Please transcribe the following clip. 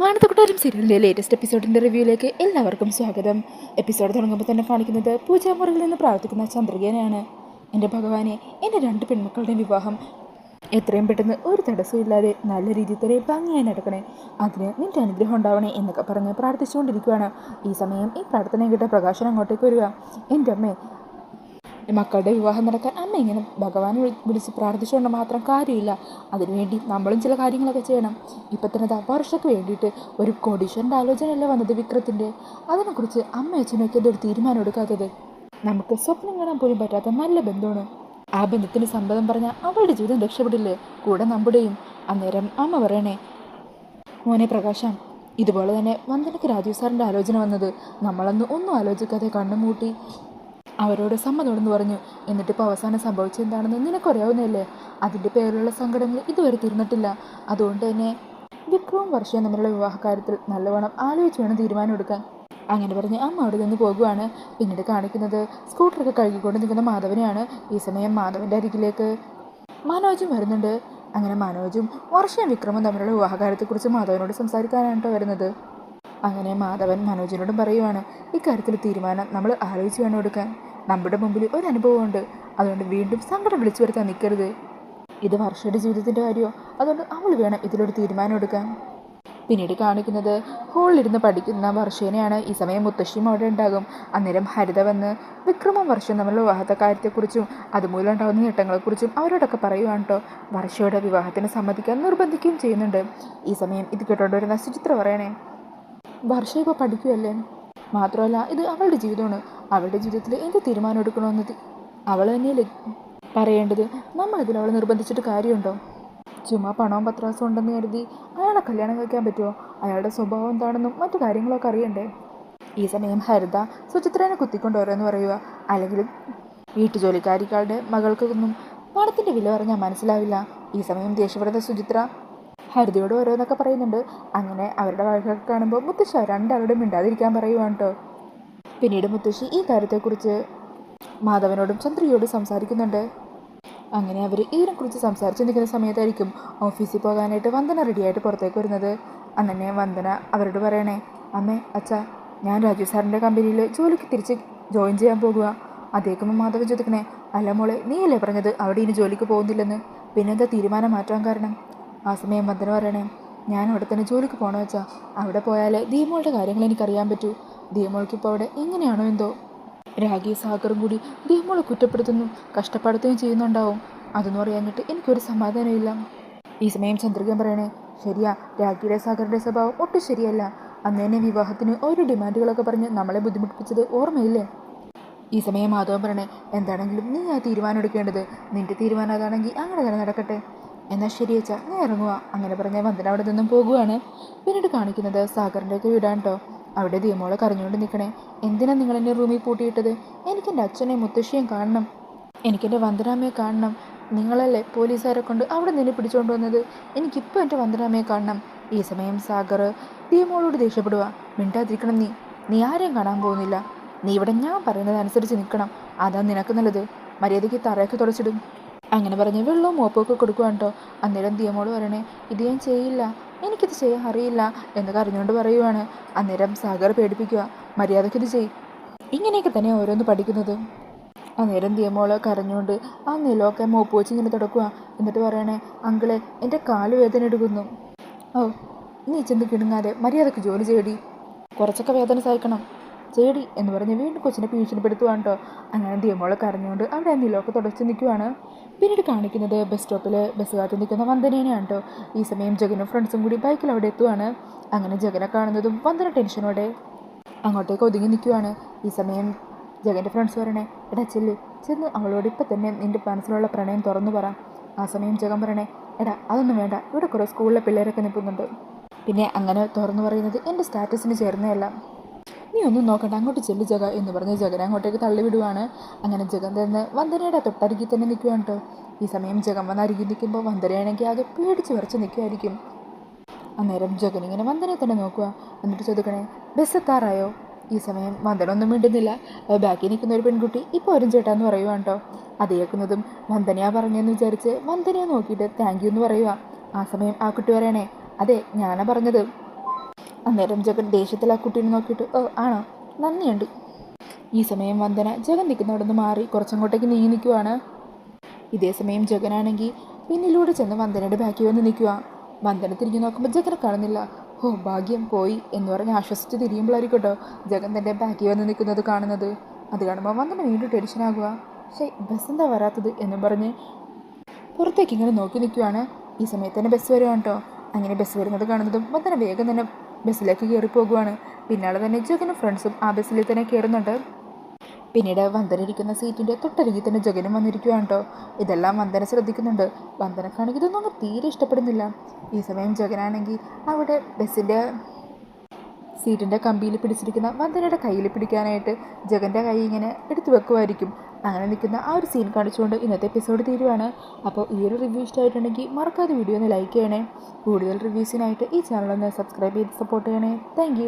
മാനത്തക്കൊട്ടാരം സീരിയലിന്റെ ലേറ്റസ്റ്റ് എപ്പിസോഡിന്റെ റിവ്യൂയിലേക്ക് എല്ലാവർക്കും സ്വാഗതം. എപ്പിസോഡ് തുടങ്ങുമ്പോൾ തന്നെ കാണിക്കുന്നത് പൂജാമുറിയിൽ നിന്ന് പ്രാർത്ഥിക്കുന്ന ചന്ദ്രികനെയാണ്. എന്റെ ഭഗവാനെ എന്റെ രണ്ട് പെൺമക്കളുടെ വിവാഹം. എത്രയും പെട്ടെന്ന് ഒരു തടസ്സമില്ലാതെ നല്ല രീതിയിൽ തന്നെ ഭംഗിയായി നടക്കണേ. അതിന് നിന്റെ അനുഗ്രഹം ഉണ്ടാവണേ എന്നൊക്കെ പറഞ്ഞ് പ്രാർത്ഥിച്ചുകൊണ്ടിരിക്കുകയാണ് ഈ സമയം ഈ പ്രാർത്ഥന കേട്ട പ്രകാശനം അങ്ങോട്ടേക്ക് വരിക. എന്റെ അമ്മേ മക്കളുടെ വിവാഹം നടക്കാൻ അമ്മ ഇങ്ങനെ ഭഗവാനെ വിളി- വിളിച്ച് പ്രാർത്ഥിച്ചുകൊണ്ട് മാത്രം കാര്യമില്ല. അതിനുവേണ്ടി നമ്മളും ചില കാര്യങ്ങളൊക്കെ ചെയ്യണം. ഇപ്പം തന്നെ വർഷക്ക് വേണ്ടിയിട്ട് ഒരു കൊഡീഷന്റെ ആലോചനയല്ല വന്നത് വിക്രത്തിന്റെ? അതിനെക്കുറിച്ച് അമ്മ അച്ഛനൊക്കെ ഒരു തീരുമാനം എടുക്കാത്തത്? നമുക്ക് സ്വപ്നം കാണാൻ പോലും പറ്റാത്ത നല്ല ബന്ധമാണ്. ആ ബന്ധത്തിന് സമ്മതം പറഞ്ഞാൽ അവളുടെ ജീവിതം രക്ഷപ്പെടില്ലേ? കൂടെ നമ്മുടെയും. അന്നേരം അമ്മ പറയണേ മോനെ പ്രകാശം ഇതുപോലെ തന്നെ വന്ദനക്ക് രാജീവ് സാറിന്റെ ആലോചന വന്നത്. നമ്മളന്ന് ഒന്നും ആലോചിക്കാതെ കണ്ണും മൂട്ടി അവരോട് സമ്മതമെന്ന് പറഞ്ഞു. എന്നിട്ടിപ്പോൾ അവസാനം സംഭവിച്ചെന്താണെന്ന് നിനക്കറിയാവുന്നതല്ലേ അതിന്റെ പേരിലുള്ള സങ്കടങ്ങൾ ഇതുവരെ തീർന്നിട്ടില്ല. അതുകൊണ്ട് തന്നെ വിക്രവും വർഷവും തമ്മിലുള്ള വിവാഹകാര്യത്തിൽ നല്ലവണ്ണം ആലോചിച്ച് വേണം തീരുമാനം എടുക്കാൻ. അങ്ങനെ പറഞ്ഞ് അമ്മ അവിടെ നിന്ന് പോകുവാണ്. പിന്നീട് കാണിക്കുന്നത് സ്കൂട്ടറൊക്കെ കഴുകിക്കൊണ്ട് നിൽക്കുന്ന മാധവനെയാണ്. ഈ സമയം മാധവന്റെ അരികിലേക്ക് മനോജും വരുന്നുണ്ട്. അങ്ങനെ മനോജും വർഷയും വിക്രമും തമ്മിലുള്ള വിവാഹകാര്യത്തെക്കുറിച്ച് മാധവനോട് സംസാരിക്കാനാണ് കേട്ടോ വരുന്നത്. അങ്ങനെ മാധവൻ മനോജിനോടും പറയുവാണ് ഇക്കാര്യത്തിൽ തീരുമാനം നമ്മൾ ആലോചിച്ച് വേണം എടുക്കാൻ. നമ്മുടെ മുമ്പിൽ ഒരു അനുഭവമുണ്ട്. അതുകൊണ്ട് വീണ്ടും സങ്കടം വിളിച്ചു വരുത്താൻ നിൽക്കരുത് ഇത് വർഷയുടെ ജീവിതത്തിന്റെ കാര്യമോ അതുകൊണ്ട് അവൾ വേണം ഇതിലൊരു തീരുമാനം എടുക്കാൻ. പിന്നീട് കാണിക്കുന്നത് ഹോളിലിരുന്ന് പഠിക്കുന്ന വർഷേനെയാണ്. ഈ സമയം മുത്തശ്ശിയും അവിടെ ഉണ്ടാകും. അന്നേരം ഹരിത വന്ന് വിക്രമം വർഷം തമ്മിലുള്ള വിവാഹത്തെ കാര്യത്തെക്കുറിച്ചും അതുമൂലം ഉണ്ടാകുന്ന നേട്ടങ്ങളെക്കുറിച്ചും അവരോടൊക്കെ പറയുവാണ് കേട്ടോ വർഷയുടെ വിവാഹത്തിന് സമ്മതിക്കാൻ നിർബന്ധിക്കുകയും ചെയ്യുന്നുണ്ട്. ഈ സമയം ഇത് കേട്ടോണ്ട് വരുന്ന സുചിത്ര പറയണേ. വർഷ ഇപ്പോൾ പഠിക്കുമല്ലേ മാത്രമല്ല ഇത് അവളുടെ ജീവിതമാണ്. അവളുടെ ജീവിതത്തിൽ എന്ത് തീരുമാനം എടുക്കണമെന്ന് അവൾ തന്നെയല്ലേ പറയേണ്ടത്? നമ്മളിതിൽ അവളെ നിർബന്ധിച്ചിട്ട് കാര്യമുണ്ടോ? ചുമ്മാ പണവും പത്രാസും ഉണ്ടെന്ന് കരുതി അയാളെ കല്യാണം കഴിക്കാൻ പറ്റുമോ? അയാളുടെ സ്വഭാവം എന്താണെന്നും മറ്റു കാര്യങ്ങളൊക്കെ അറിയണ്ടേ? ഈ സമയം ഹരിത സുചിത്രനെ കുത്തിക്കൊണ്ട് ഓരോന്ന് പറയുക. അല്ലെങ്കിൽ വീട്ടുജോലിക്കാരികളുടെ മകൾക്കൊന്നും പണത്തിന്റെ വില പറഞ്ഞാൽ മനസ്സിലാവില്ല. ഈ സമയം ദേഷ്യപ്പെടുന്ന സുചിത്ര ഹരിതയോട് ഓരോന്നൊക്കെ പറയുന്നുണ്ട്. അങ്ങനെ അവരുടെ വഴക്കൊക്കെ കാണുമ്പോൾ മുത്തശ്ശ രണ്ടാളോടും മിണ്ടാതിരിക്കാൻ പറയുവാണ് കേട്ടോ പിന്നീട് മുത്തശ്ശി ഈ കാര്യത്തെക്കുറിച്ച് മാധവനോടും ചന്ദ്രയോടും സംസാരിക്കുന്നുണ്ട്. അങ്ങനെ അവർ ഇതിനെക്കുറിച്ച് സംസാരിച്ച് നിൽക്കുന്ന സമയത്തായിരിക്കും ഓഫീസിൽ പോകാനായിട്ട് വന്ദന റെഡിയായിട്ട് പുറത്തേക്ക് വരുന്നത്. അങ്ങനെ വന്ദന അവരോട് പറയണേ അമ്മേ അച്ഛ ഞാൻ രാജു സാറിന്റെ കമ്പനിയിൽ ജോലിക്ക് തിരിച്ച് ജോയിൻ ചെയ്യാൻ പോകുക അതേക്കുമ്പോൾ മാധവൻ ചോദിക്കണേ അല്ല മോളെ നീയല്ലേ പറഞ്ഞത് അവിടെ ഇനി ജോലിക്ക് പോകുന്നില്ലെന്ന്? പിന്നെന്താ തീരുമാനം മാറ്റാൻ കാരണം? ആ സമയം വന്ദന പറയണേ. ഞാൻ അവിടെ തന്നെ ജോലിക്ക് പോകണോ വെച്ചാൽ അവിടെ പോയാലേ ദീമോളുടെ കാര്യങ്ങൾ എനിക്കറിയാൻ പറ്റൂ. ദീമോൾക്ക് ഇപ്പോൾ അവിടെ എങ്ങനെയാണോ എന്തോ. രാഗി സാഗറും കൂടി ദീമോളെ കുറ്റപ്പെടുത്തുന്നു കഷ്ടപ്പെടുത്തുകയും ചെയ്യുന്നുണ്ടാവും. അതൊന്നും അറിയാഞ്ഞിട്ട് എനിക്കൊരു സമാധാനമില്ല ഈ സമയം ചന്ദ്രികൻ പറയണേ ശരിയാ രാഗിയുടെ സാഗറിന്റെ സ്വഭാവം ഒട്ടും ശരിയല്ല. അന്ന് തന്നെ വിവാഹത്തിന് ഓരോ ഡിമാൻഡുകളൊക്കെ പറഞ്ഞ് നമ്മളെ ബുദ്ധിമുട്ടിപ്പിച്ചത് ഓർമ്മയില്ലേ? ഈ സമയം മാധവൻ പറയണേ എന്താണെങ്കിലും നീ ആ തീരുമാനം എടുക്കേണ്ടത് നിന്റെ തീരുമാനം അതാണെങ്കിൽ അങ്ങനെ തന്നെ നടക്കട്ടെ. എന്നാൽ ശരി അച്ഛാ ഇറങ്ങുക അങ്ങനെ പറഞ്ഞ വന്ദന അവിടെ നിന്നും പോകുവാണ്. പിന്നീട് കാണിക്കുന്നത് സാഗറിന്റെയൊക്കെ വീടാണ് കേട്ടോ അവിടെ ദീമോളെ കരഞ്ഞുകൊണ്ട് നിൽക്കണേ. എന്തിനാ നിങ്ങൾ എന്റെ റൂമിൽ പൂട്ടിയിട്ടത്? എനിക്കെന്റെ അച്ഛനെ മുത്തശ്ശിയും കാണണം. എനിക്കെന്റെ വന്ദനാമ്മയെ കാണണം. നിങ്ങളല്ലേ പോലീസുകാരെ കൊണ്ട് അവിടെ നിന്ന് പിടിച്ചുകൊണ്ട് വന്നത്? എനിക്കിപ്പോൾ എന്റെ വന്ദനാമ്മയെ കാണണം. ഈ സമയം സാഗർ ദീമോളോട് ദേഷ്യപ്പെടുക മിണ്ടാതിരിക്കണം നീ. നീ ആരെയും കാണാൻ പോകുന്നില്ല. നീ ഇവിടെ ഞാൻ പറയുന്നത് അനുസരിച്ച് നിൽക്കണം. അതാ നിനക്ക് നല്ലത്. മര്യാദയ്ക്ക് തറയൊക്കെ തുടച്ചിടും. അങ്ങനെ പറഞ്ഞ് വെള്ളവും മോപ്പൊക്കെ കൊടുക്കുവാണ് കേട്ടോ അന്നേരം ദിയമോട് പറയണേ ഇത് ഞാൻ ചെയ്യില്ല. എനിക്കിത് ചെയ്യാൻ അറിയില്ല എന്ന് കരഞ്ഞുകൊണ്ട് പറയുവാണ്. അന്നേരം സാഗർ പേടിപ്പിക്കുക മര്യാദയ്ക്ക് ഇത് ചെയ് ഇങ്ങനെയൊക്കെ തന്നെ ഓരോന്ന് പഠിക്കുന്നത്. അന്നേരം ദിയമോൾ കരഞ്ഞുകൊണ്ട് ആ നിലമൊക്കെ മോപ്പ് വെച്ച് ഇങ്ങനെ തുടക്കുക എന്നിട്ട് പറയണേ അങ്കിളെ എന്റെ കാൽ വേദന എടുക്കുന്നു. ഓ നീ ചെന്ന് കിണുങ്ങാതെ മര്യാദയ്ക്ക് ജോലി ചെയ്യടി. കുറച്ചൊക്കെ വേദന സഹിക്കണം. ചേടി എന്ന് പറഞ്ഞ് വീണ്ടും കൊച്ചിനെ ഭീഷണിപ്പെടുത്തുവാണ് കേട്ടോ അങ്ങനെ ദിയമോളെ കരഞ്ഞുകൊണ്ട് അവിടെ നിലമൊക്കെ തുടച്ച് നിൽക്കുവാണ്. പിന്നീട് കാണിക്കുന്നത് ബസ് സ്റ്റോപ്പിൽ ബസ് കാത്ത് നിൽക്കുന്ന വന്ദനേനെയാണ് കേട്ടോ ഈ സമയം ജഗനും ഫ്രണ്ട്സും കൂടി ബൈക്കിൽ അവിടെ എത്തുവാണ്. അങ്ങനെ ജഗനെ കാണുന്നതും വന്ദന ടെൻഷനോടെ അങ്ങോട്ടേക്ക് ഒതുങ്ങി നിൽക്കുവാണ്. ഈ സമയം ജഗന്റെ ഫ്രണ്ട്സ് പറയണേ എടാ ചെല്ലു. ചെന്ന് അവളോട് ഇപ്പം തന്നെ നിന്റെ മനസ്സിലുള്ള പ്രണയം തുറന്നു പറ. ആ സമയം ജഗൻ പറയണേ എടാ അതൊന്നും വേണ്ട. ഇവിടെ കുറേ സ്കൂളിലെ പിള്ളേരൊക്കെ നിൽക്കുന്നുണ്ട് പിന്നെ അങ്ങനെ തുറന്നു പറയുന്നത് എന്റെ സ്റ്റാറ്റസിന് ചേർന്നതല്ല. നീ ഒന്നും നോക്കണ്ട അങ്ങോട്ട് ചെല്ലു ജഗ എന്ന് പറഞ്ഞ് ജഗനെ അങ്ങോട്ടേക്ക് തള്ളിവിടുവാണ് അങ്ങനെ ജഗൻ തന്നെ വന്ദനയുടെ തൊട്ടരികിൽ തന്നെ നിൽക്കുകയാണ് കേട്ടോ ഈ സമയം ജഗൻ വന്ന് അരികിൽ നിൽക്കുമ്പോൾ വന്ദനയാണെങ്കിൽ ആകെ പേടിച്ച് വിറച്ച് നിൽക്കുമായിരിക്കും അന്നേരം ജഗൻ ഇങ്ങനെ വന്ദനയെ തന്നെ നോക്കുക. എന്നിട്ട് ചോദിക്കണേ ബസ് എത്താറായോ ഈ സമയം വന്ദന ഒന്നും മിണ്ടുന്നില്ല. ബാക്കി നിൽക്കുന്ന ഒരു പെൺകുട്ടി ഇപ്പോൾ വരും ചേട്ടാന്ന് പറയുവാണ് കേട്ടോ അത് കേൾക്കുന്നതും വന്ദനയാ പറഞ്ഞെന്ന് വിചാരിച്ച് വന്ദനയെ നോക്കിയിട്ട് താങ്ക് യു എന്ന് പറയുക ആ സമയം ആ കുട്ടി പറയണേ അതെ ഞാനാ പറഞ്ഞത്. അന്നേരം ജഗൻ ദേഷ്യത്തിൽ ആ കുട്ടീനെ നോക്കിയിട്ട് ഓ ആണോ? നന്ദിയുണ്ട്. ഈ സമയം വന്ദന ജഗൻ നിൽക്കുന്നവിടെ നിന്ന് മാറി കുറച്ചങ്ങോട്ടേക്ക് നീങ്ങി നിൽക്കുവാണ്. ഇതേ സമയം ജഗനാണെങ്കിൽ പിന്നിലൂടെ ചെന്ന് വന്ദനയുടെ ബാക്കി വന്ന് നിൽക്കുക വന്ദന തിരിഞ്ഞു നോക്കുമ്പോൾ ജഗനെ കാണുന്നില്ല. ഓ ഭാഗ്യം പോയി എന്ന് പറഞ്ഞ് ആശ്വസിച്ച് തിരിയുമ്പോഴായിരിക്കും ജഗൻ തന്റെ ബാക്കി വന്ന് നിൽക്കുന്നത് കാണുന്നത്. അത് കാണുമ്പോൾ വന്ദന വീണ്ടും ടെൻഷനാകുക പക്ഷേ ബസ് എന്താ വരാത്തത്? എന്നും പറഞ്ഞ് പുറത്തേക്ക് ഇങ്ങനെ നോക്കി നിൽക്കുവാണ്. ഈ സമയത്ത് തന്നെ ബസ് വരുവാണ് കേട്ടോ അങ്ങനെ ബസ് വരുന്നത് കാണുന്നതും വന്ദന വേഗം തന്നെ ബസ്സിലേക്ക് കയറി പോകുവാണ്. പിന്നാലെ തന്നെ ജഗനും ഫ്രണ്ട്സും ആ ബസ്സിൽ തന്നെ കയറുന്നുണ്ട്. പിന്നീട് വന്ദന ഇരിക്കുന്ന സീറ്റിന്റെ തൊട്ടരികിൽ തന്നെ ജഗനും വന്നിരിക്കുകയാണ് കേട്ടോ ഇതെല്ലാം വന്ദന ശ്രദ്ധിക്കുന്നുണ്ട്. വന്ദനക്കാണെങ്കിൽ ഇതൊന്നും അങ്ങ് തീരെ ഇഷ്ടപ്പെടുന്നില്ല. ഈ സമയം ജഗനാണെങ്കിൽ അവിടെ ബസ്സിന്റെ സീറ്റിന്റെ കമ്പിയിൽ പിടിച്ചിരിക്കുന്ന വന്ദനയുടെ കയ്യിൽ പിടിക്കാനായിട്ട് ജഗന്റെ കൈ ഇങ്ങനെ എടുത്തു വെക്കുമായിരിക്കും അങ്ങനെ നിൽക്കുന്ന ആ ഒരു സീൻ കാണിച്ചുകൊണ്ട് ഇന്നത്തെ എപ്പിസോഡ് തീരുവാണ്. അപ്പോൾ ഈ ഒരു റിവ്യൂ ഇഷ്ടമായിട്ടുണ്ടെങ്കിൽ മറക്കാതെ വീഡിയോ ഒന്ന് ലൈക്ക് ചെയ്യണേ. കൂടുതൽ റിവ്യൂസിനായിട്ട് ഈ ചാനൽ ഒന്ന് സബ്സ്ക്രൈബ് ചെയ്ത് സപ്പോർട്ട് ചെയ്യണേ. താങ്ക്